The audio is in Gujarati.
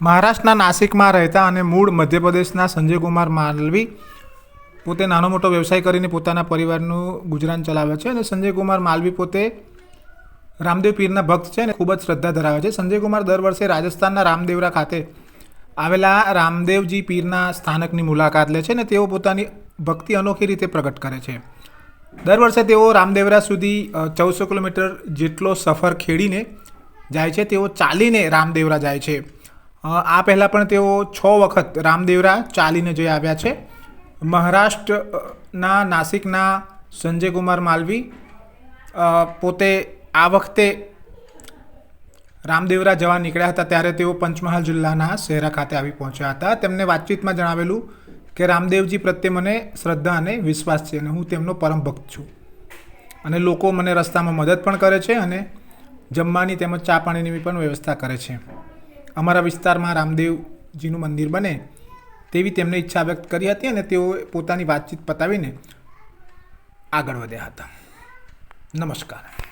મહારાષ્ટ્રના નાસિકમાં રહેતા અને મૂળ મધ્યપ્રદેશના સંજયકુમાર માલવી પોતે નાનો મોટો વ્યવસાય કરીને પોતાના પરિવારનું ગુજરાન ચલાવે છે અને સંજયકુમાર માલવી પોતે રામદેવ પીરના ભક્ત છે અને ખૂબ જ શ્રદ્ધા ધરાવે છે. સંજયકુમાર દર વર્ષે રાજસ્થાનના રામદેવરા ખાતે આવેલા રામદેવજી પીરના સ્થાનકની મુલાકાત લે છે અને તેઓ પોતાની ભક્તિ અનોખી રીતે પ્રગટ કરે છે. દર વર્ષે તેઓ રામદેવરા સુધી ચૌદસો કિલોમીટર જેટલો સફર ખેડીને જાય છે. તેઓ ચાલીને રામદેવરા જાય છે. આ પહેલાં પણ તેઓ છ વખત રામદેવરા ચાલીને જઈ આવ્યા છે. મહારાષ્ટ્રના નાસિકના સંજયકુમાર માલવી પોતે આ વખતે રામદેવરા જવા નીકળ્યા હતા ત્યારે તેઓ પંચમહાલ જિલ્લાના શહેરા ખાતે આવી પહોંચ્યા હતા. તેમને વાતચીતમાં જણાવેલું કે, રામદેવજી પ્રત્યે મને શ્રદ્ધા અને વિશ્વાસ છે અને હું તેમનો પરમ ભક્ત છું. અને લોકો મને રસ્તામાં મદદ પણ કરે છે અને જમવાની તેમજ ચા પાણીની પણ વ્યવસ્થા કરે છે. અમારા વિસ્તારમાં રામદેવજીનું મંદિર બને તેવી તેમને ઈચ્છા વ્યક્ત કરી હતી અને તેઓ પોતાની વાતચીત પતાવીને આગળ વધ્યા હતા. નમસ્કાર.